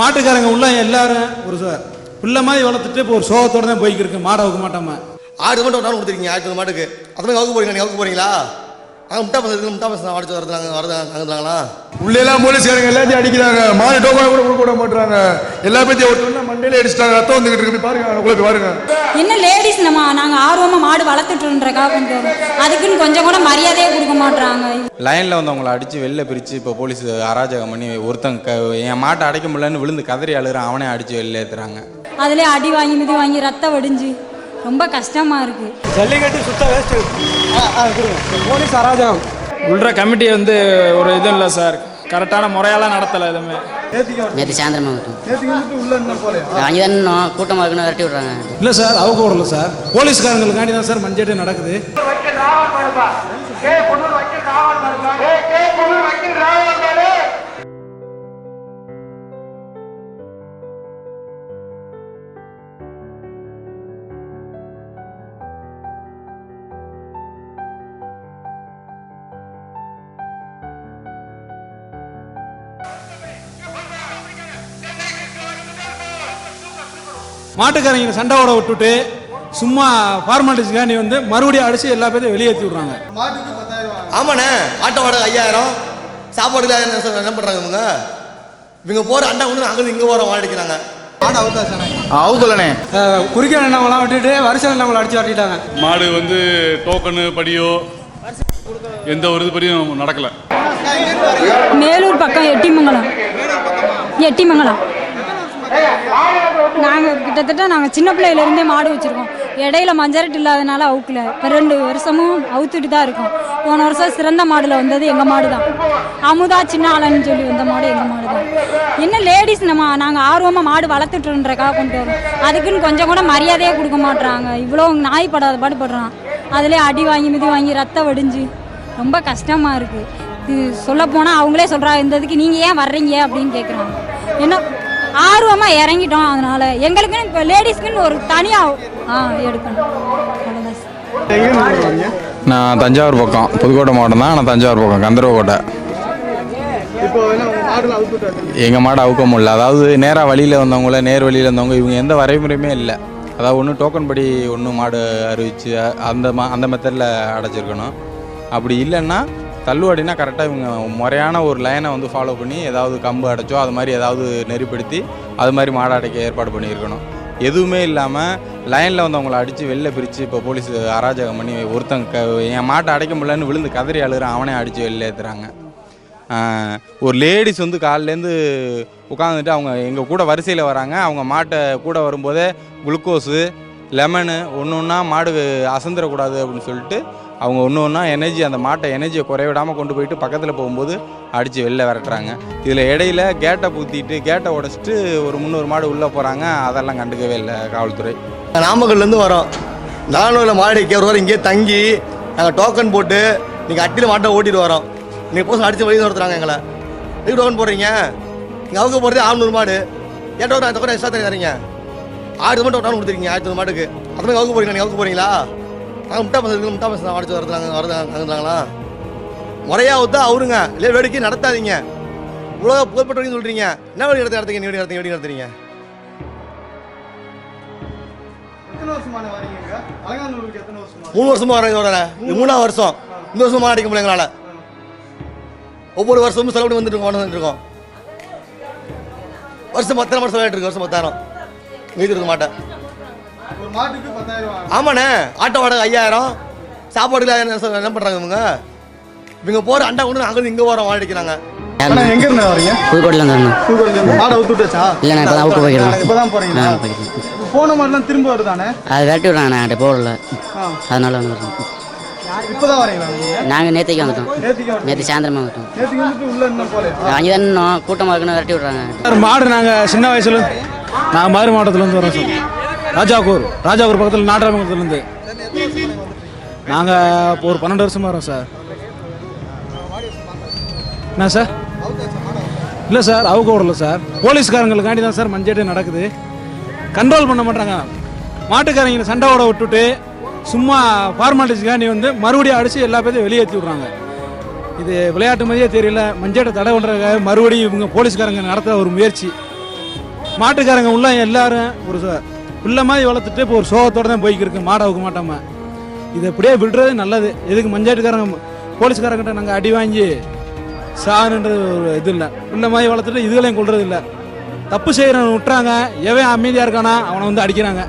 மாட்டுக்காரங்க உள்ள எல்லாரும் ஒரு ச- பிள்ளை மாதிரி வளர்த்துட்டு இப்போ ஒரு சோகத்தோட தான் போய்க்கிருக்கு. மாடை வைக்க மாட்டாம. ஆடு மட்டும் ஒன்றாலும் கொடுத்துருக்கீங்க ஆயிரத்தி மாட்டுக்கு. அதுமாதிரி வகுப்பு போறீங்க நீங்கள் வகுப்பு போறீங்களா? நாங்கள் முட்டா பசங்க முட்டா பசங்க அடிச்சு வரதுனாங்க வரது அங்குதாங்களா உள்ளெல்லாம் போலீஸ்காரங்க எல்லாத்தையும் அடிக்கிறாங்க. மாடு டோக்கனை கூட கொடுக்க விட மாட்டாங்க எல்லா பத்தியும் ஒருத்தர் மண்டையில அடிச்சிட்டாங்க ரத்தம் வந்துகிட்டு இருக்கு. பாருங்க உங்களுக்கு பாருங்க. என்ன லேடிஸ் நம்ம நாங்கள் ஆர்வமாக மாடு வளர்த்துட்டுன்றக்கா கொஞ்சம் அதுக்குன்னு கொஞ்சம் கூட மரியாதையே கொடுக்க மாட்றாங்க லைனில் வந்தவங்கள அடித்து வெளில பிரித்து இப்போ போலீஸ் அராஜகம் பண்ணி ஒருத்தன் க என் மாட்டை அடைக்க முடியலன்னு விழுந்து கதறி அழுகிறான். அவனே அடித்து வெளில ஏற்றுறாங்க அதிலே அடி வாங்கி மிதி வாங்கி ரத்தம் வடிஞ்சு. ரொம்ப கஷ்டமாக இருக்குது ஜல்லிக்கட்டு சுத்த வேஸ்ட் போலீஸ் அராஜகம். உள்ற கமிட்டி வந்து ஒரு இது இல்லை சார். கரெக்டான முறையாலாம் நடத்தலை எதுவுமே. நேற்று சாயந்தரமா மட்டும் நேற்றுக்கு வந்துட்டு உள்ள என்ன போல அங்கே தான் கூட்டமாக இருக்குன்னு விரட்டி விட்றாங்க. இல்லை சார் அவங்க விடல சார். போலீஸ்காரங்களுக்காண்டி தான் சார் மஞ்சட்டு நடக்குது. மாட்டுக்காரங்க சண்டை ஓட விட்டுட்டு சும்மா ஃபார்மாலிட்டிஸ்க்காண்டி வந்து மறுபடியும் அடிச்சு எல்லா பேரையும் வெளியேற்றி விட்றாங்க. ஆமாண்ணே ஆட்டோ வாடகை ஐயாயிரம் சாப்பாடுக்கு சார் என்ன பண்ணுறாங்க இவங்க? இவங்க போகிற அண்டா ஒன்று அங்கே இங்கே போகிற வாடகை அடிக்கிறாங்க. அவுக்கலனே குறுக்க நம்மளாம் விட்டுட்டு வருஷம் நம்மளை அடிச்சு வாட்டிட்டாங்க மாடு வந்து டோக்கனு படியோ எந்த ஒரு இது படியும் நடக்கலை. மேலூர் பக்கம் எட்டிமங்கலம். எட்டிமங்கலம். நாங்கள் கிட்டத்தட்ட நாங்கள் சின்ன பிள்ளையிலேருந்தே மாடு வச்சுருக்கோம். இடையில மஞ்சரட்டு இல்லாதனால அவுக்கல. இப்போ ரெண்டு வருஷமும் அவுத்துட்டு தான் இருக்கும். போன வருஷம் சிறந்த மாடில் வந்தது எங்கள் மாடு தான் அமுதா சின்ன ஆளன்னு சொல்லி வந்த மாடு எங்கள் மாடு தான் என்ன லேடிஸ் நம்ம நாங்கள் ஆர்வமாக மாடு வளர்த்துட்டுன்றக்காக கொண்டு வரோம். அதுக்குன்னு கொஞ்சம் கூட மரியாதையே கொடுக்க மாட்றாங்க. இவ்வளோ நாய் படாத பாடுபடுறான் அதிலே அடி வாங்கி மிதி வாங்கி ரத்தம் வடிஞ்சு. ரொம்ப கஷ்டமாக இருக்குது இது சொல்லப்போனால் அவங்களே சொல்கிறாங்க இந்த இதுக்கு நீங்கள் ஏன் வர்றீங்க? அப்படின்னு கேட்குறாங்க என்ன ஆர்வமாக இறங்கிட்டோம். அதனால் எங்களுக்குன்னு இப்போ லேடிஸ்க்குன்னு ஒரு தனியாக ஆ எடுக்கணும். அவ்வளோதான் நான் தஞ்சாவூர் பக்கம். புதுக்கோட்டை மாவட்டம் தான் நான் தஞ்சாவூர் பக்கம் கந்தரவக்கோட்டை எங்கள் மாடு அவுக்க முடியல. அதாவது நேராக வழியில் வந்தவங்கள நேர் வழியில் வந்தவங்க இவங்க எந்த வரைமுறையுமே இல்லை. அதாவது ஒன்று டோக்கன் படி ஒன்று மாடு அறிவிச்சு அந்த மா அந்த மெத்தடில் அடைச்சிருக்கணும். அப்படி இல்லைன்னா தள்ளுவாடினா கரெக்டாக இவங்க முறையான ஒரு லைனை வந்து ஃபாலோ பண்ணி ஏதாவது கம்பு அடைச்சோ அது மாதிரி ஏதாவது நெறிப்படுத்தி அது மாதிரி மாடு அடைக்க ஏற்பாடு பண்ணியிருக்கணும். எதுவுமே இல்லாமல் லைனில் வந்தவங்கள அடித்து வெளில பிரித்து இப்போ போலீஸ் அராஜகம் பண்ணி ஒருத்தங்க க என் மாட்டை அடைக்க முடியலன்னு விழுந்து கதறி அழுகிறான் அவனே அடித்து வெளில ஏற்றுறாங்க ஒரு லேடிஸ் வந்து காலிலேருந்து உட்காந்துட்டு அவங்க எங்கள் கூட வரிசையில் வராங்க. அவங்க மாட்டை கூட வரும்போதே குளுக்கோஸு லெமனு ஒன்று ஒன்றா மாடு அசந்துடக்கூடாது அப்படின்னு சொல்லிட்டு அவங்க ஒன்று ஒன்றா எனர்ஜி அந்த மாட்டை எனர்ஜியை குறைவிடாமல் கொண்டு போயிட்டு பக்கத்தில் போகும்போது அடித்து வெளில விரட்டுறாங்க. இதில் இடையில கேட்டை பூத்திட்டு கேட்டை உடச்சிட்டு ஒரு முந்நூறு மாடு உள்ளே போகிறாங்க அதெல்லாம் கண்டுக்கவே இல்லை காவல்துறை. நாமக்கல்லேருந்து வரோம். நானூரில் மாடு ஒரு வாரம் இங்கேயே தங்கி நாங்கள் டோக்கன் போட்டு நீங்கள் அட்டியில் மாட்டை ஓட்டிட்டு வரோம். நீங்கள் போசம் அடித்து வழி நடத்துகிறாங்க எங்களை. எதுக்கு டோக்கன் போடுறீங்க? நீங்கள் அவங்க போகிறது ஆறுநூறு மாடு. ஏன் டோக்கன் டோக்கன் எக்ஸ்ட்ரா தரீங்க? ஆடு மட்டும் ஒன்றாலும் கொடுத்துருக்கீங்க ஆயிரத்தி மாட்டுக்கு அதுமாதிரி அவங்க போறீங்களா நீங்கள் அவங்க போகிறீங்களா நாங்கள் முட்டா பசங்க முட்டா பசங்க அடிச்சு வரதுனாங்க வரது அங்குதாங்களா முறையாக ஒத்தா அவருங்க. இல்லை வேடிக்கை நடத்தாதீங்க. இவ்வளோ புகழ்பெற்றவங்க சொல்கிறீங்க என்ன வேடி நடத்த நடத்துங்க நீ நடத்துங்க வேடி நடத்துறீங்க? மூணு வருஷமா வரேன் இதோட இது மூணாவது வருஷம். இந்த வருஷமா அடிக்க முடியல எங்களால். ஒவ்வொரு வருஷமும் செலவு வந்துட்டு இருக்கோம் வந்துட்டு இருக்கோம். வருஷம் பத்தாயிரம் வருஷம் செலவாயிட்டு இருக்கு வருஷம் பத்தாயிரம். மீதி இருக்க மாட்டேன். ஆமாண்ணே ஆட்டோ வாடகை ஐயாயிரம் சார் என்ன பண்ணுறாங்க இவங்க? இவங்க போகிற அண்டா கொண்டு அங்கே இங்கே போகிற வாடகை அடிக்கிறாங்க. எங்க இருந்து வரீங்க? புதுக்கோட்டையில் வந்து வரணும் மாடை விட்டுட்டாச்சா இல்லை நான் இப்போ தான் அவுக்க போய்க்கிறேன் இப்பதான் போறீங்களா? ஆ போய்க்கிறேன் போன மாதிரிலாம் திரும்ப வருதானே அது விரட்டி விட்றாங்க நான் போகல அதனால வந்து வரணும் இப்பதான் வரீங்களா நீங்க? நாங்கள் நேற்றுக்கு வந்துட்டோம். நேற்று சாயந்தரமா வந்துட்டோம். நேற்றுக்கு வந்துட்டு உள்ள என்ன போல அங்கே தான் நின்னோம். கூட்டமாக இருக்குன்னு விரட்டி விட்றாங்க மாடு நாங்கள் சின்ன வயசுல நான் மதுரை மாவட்டத்துலேருந்து வரோம் சார். ராஜாகூர் ராஜாகூர் பக்கத்தில் நாட்டாமங்கலத்துலேருந்து நாங்கள் ஒரு பன்னெண்டு வருஷமாக வரோம் சார். என்ன சார்? இல்லை சார் அவங்க விடல சார். போலீஸ்காரங்களுக்காண்டி தான் சார் மஞ்சேட்டு நடக்குது. கண்ட்ரோல் பண்ண மாட்டாங்க. மாட்டுக்காரங்களை சண்டாவோட விட்டுட்டு சும்மா ஃபார்மாலிட்டிஸ்க்காண்டி வந்து மறுபடியும் அடித்து எல்லா பேரையும் வெளியேற்றி விட்றாங்க. இது விளையாட்டு மாதிரியே தெரியல. மஞ்சேட்டை தடை பண்ணுறதுக்காக மறுபடியும் இவங்க போலீஸ்காரங்க நடத்துகிற ஒரு முயற்சி. மாட்டுக்காரங்க உள்ள எல்லாரும் ஒரு சார். பிள்ளை மாதிரி வளர்த்துட்டு இப்போ ஒரு சோகத்தோட தான் போய்க்கிருக்கு மாடை அவுக்க மாட்டாம? இதை அப்படியே விடுறது நல்லது. எதுக்கு மஞ்சாட்டுக்காரங்க போலீஸ்காரங்கிட்ட நாங்கள் அடி வாங்கி சாகணுன்றது ஒரு இது இல்லை. பிள்ளை மாதிரி வளர்த்துட்டு இதுகளையும் கொள்றது இல்லை. தப்பு செய்கிறவன் விட்டுறாங்க. எவன் அமைதியாக இருக்கானா அவனை வந்து அடிக்கிறாங்க.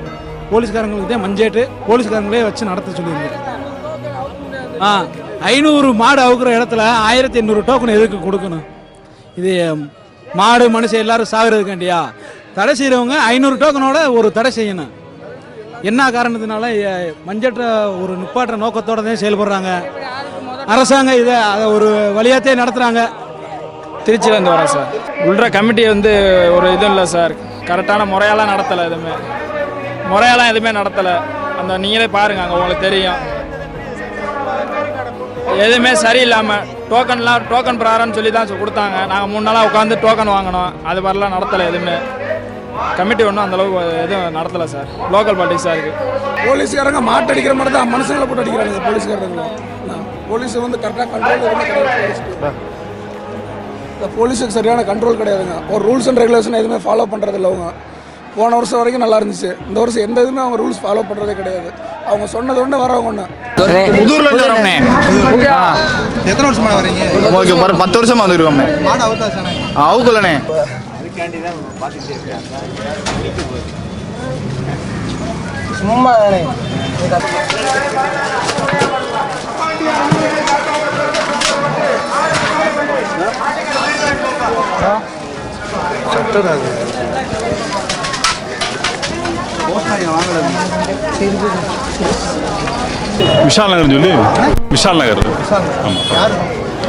போலீஸ்காரங்களுக்கு தான் மஞ்சேட்டு. போலீஸ்காரங்களே வச்சு நடத்த சொல்லியிருந்தேன் ஆ ஐநூறு மாடு அவுக்குற இடத்துல ஆயிரத்தி எண்ணூறு டோக்கன் எதுக்கு கொடுக்கணும்? இது மாடு மனுஷன் எல்லாரும் சாகுறதுக்காண்டியா? தடை செய்கிறவங்க ஐநூறு டோக்கனோட ஒரு தடை செய்யணும். என்ன காரணத்தினால எ- மஞ்சட்ட ஒரு நிப்பாட்டுற நோக்கத்தோட தான் செயல்படுறாங்க. அரசாங்கம் இதை அதை ஒரு வழியாத்தே நடத்துகிறாங்க திருச்சியிலேருந்து வரேன் சார். உள்ற கமிட்டி வந்து ஒரு இதுவும் இல்லை சார். கரெக்டான முறையெல்லாம் நடத்தலை எதுவுமே. முறையெல்லாம் எதுவுமே நடத்தலை. அந்த நீங்களே பாருங்க அங்கே உங்களுக்கு தெரியும். எதுவுமே சரியில்லாமல் டோக்கன்லாம் டோக்கன் பிரகாரம்னு சொல்லி தான் கொடுத்தாங்க. நாங்கள் மூணு நாளாக உட்காந்து டோக்கன் வாங்கினோம். அது மாதிரிலாம் நடத்தலை எதுவுமே. கமிட்டி ஒன்றும் அந்தளவுக்கு எதுவும் நடத்தலை சார். லோக்கல் பாலிட்டிக்ஸாக இருக்குது போலீஸ்காரங்க மாட்டு அடிக்கிற மாதிரி தான் மனுஷங்களை போட்டு அடிக்கிறாங்க போலீஸ்காரங்க. போலீஸ் வந்து கரெக்டாக கண்ட்ரோல் இந்த போலீஸுக்கு சரியான கண்ட்ரோல் கிடையாதுங்க. ஒரு ரூல்ஸ் அண்ட் ரெகுலேஷன் எதுவுமே ஃபாலோ பண்ணுறது இல்லை அவங்க. போன வருஷம் வரைக்கும் நல்லா இருந்துச்சு. இந்த வருஷம் எந்த இதுவுமே அவங்க ரூல்ஸ் ஃபாலோ பண்ணுறதே கிடையாது. அவங்க சொன்னது ஒன்று வரவங்க ஒன்று புதூர்ல எத்தனை வருஷமா வரீங்க ஓகே பத்து வருஷமா வந்துருக்கோம். மாடு அவுத்தாச்சானே அவுக்கலண்ணே சும்மா விஷால் நகர்னு சொல்லி விஷால் நகர். ஆமாம்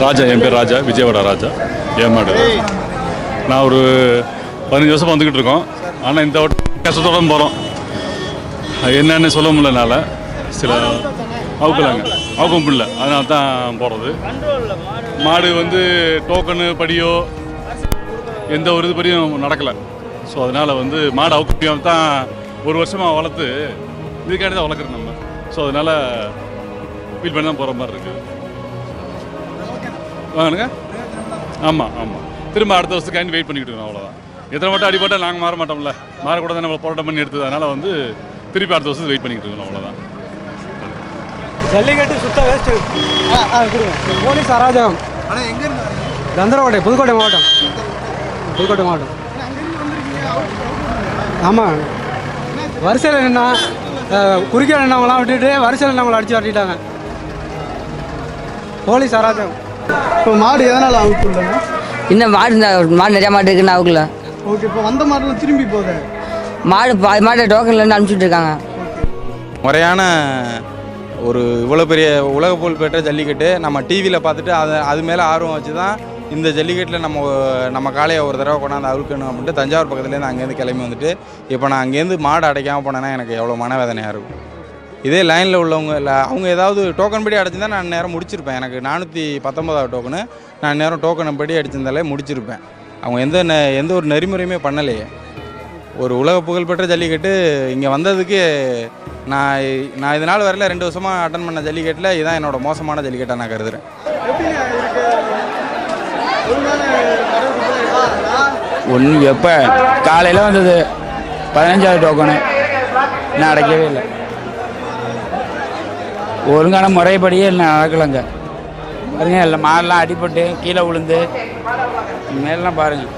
ராஜா என் பேர் ராஜா விஜயவாடா ராஜா. ஏமாடு. நான் ஒரு பதினஞ்சு வருஷம் வந்துக்கிட்டு இருக்கோம். ஆனால் இந்த வட்டம் கஷ்டத்தோட போகிறோம் என்னன்னு சொல்ல முடியலனால சில அவுக்கலாங்க அவுக்க முடியல அதனால தான் போகிறது மாடு வந்து டோக்கனு படியோ எந்த ஒரு இது படியும் நடக்கலை. ஸோ அதனால் வந்து மாடு அவுக்க முடியாமல் தான் ஒரு வருஷமாக வளர்த்து இதுக்காண்டி தான் வளர்க்குறது நம்ம. ஸோ அதனால் ஃபீல் பண்ணி தான் போகிற மாதிரி இருக்குது வாங்கணுங்க ஆமாம் ஆமாம் திரும்ப அடுத்த வருஷத்துக்காண்டி வெயிட் பண்ணிக்கிட்டு இருக்கோம் அவ்வளோதான் எத்தனை மட்டும் அடிபட்டால் நாங்கள் மாற மாட்டோம்ல. மாறக்கூட தான் நம்ம போராட்டம் பண்ணி எடுத்தது. அதனால் வந்து திருப்பி அடுத்த வருஷத்துக்கு வெயிட் பண்ணிக்கிட்டு இருக்கோம் அவ்வளோதான் ஜல்லிக்கட்டு சுத்த வேஸ்ட் போலீஸ் அராஜகம். ஆனால் எங்க கந்தரவாடை புதுக்கோட்டை மாவட்டம். புதுக்கோட்டை மாவட்டம். ஆமாம் வரிசையில் நின்னா குறுக்கில் நின்னவங்களாம் விட்டுட்டு வரிசையில் நம்மளை அடித்து வரட்டிட்டாங்க. போலீஸ் அராஜகம். இப்போ மாடு எதனால அவுக்குள்ளங்க இன்னும் மாடு மாடு நிறையா மாடு இருக்குன்னு அவுக்கல ஓகே இப்போ வந்த மாடுலாம் திரும்பி போகுது மாடு பாதி மாடு டோக்கன்லேருந்து அனுப்பிச்சுட்டு இருக்காங்க. முறையான ஒரு இவ்வளோ பெரிய உலக புகழ் பெற்ற ஜல்லிக்கட்டு. நம்ம டிவியில் பார்த்துட்டு அதை அது மேலே ஆர்வம் வச்சு தான் இந்த ஜல்லிக்கட்டில் நம்ம நம்ம காளையை ஒரு தடவை கொண்டாந்து அவுக்கணும் அப்படின்ட்டு தஞ்சாவூர் பக்கத்துலேருந்து அங்கேருந்து கிளம்பி வந்துட்டு இப்போ நான் அங்கேருந்து மாடு அடைக்காமல் போனேன்னா எனக்கு எவ்வளோ மனவேதனையாக இருக்கும். இதே லைனில் உள்ளவங்க இல்லை அவங்க ஏதாவது டோக்கன் படி அடிச்சிருந்தா நான் நேரம் முடிச்சிருப்பேன். எனக்கு நானூற்றி பத்தொன்பதாவது டோக்கனு நான் நேரம் டோக்கன் படி அடிச்சிருந்தாலே முடிச்சிருப்பேன். அவங்க எந்த நெ- எந்த ஒரு நெறிமுறையுமே பண்ணலையே. ஒரு உலக புகழ்பெற்ற ஜல்லிக்கட்டு இங்கே வந்ததுக்கு நான் நான் இது நாள் வரல ரெண்டு வருஷமாக அட்டன் பண்ண ஜல்லிக்கட்டில் இதுதான் என்னோடய மோசமான ஜல்லிக்கட்டாக நான் கருதுகிறேன் ஒன்று எப்போ? காலையில் வந்தது. பதினஞ்சாவது டோக்கனு நான் அடைக்கவே இல்லை. ஒழுங்கான முறைப்படியே நான் நடக்கலைங்க. பாருங்க எல்லாம் மாடெல்லாம் அடிபட்டு கீழே விழுந்து மேலாம் பாருங்கள்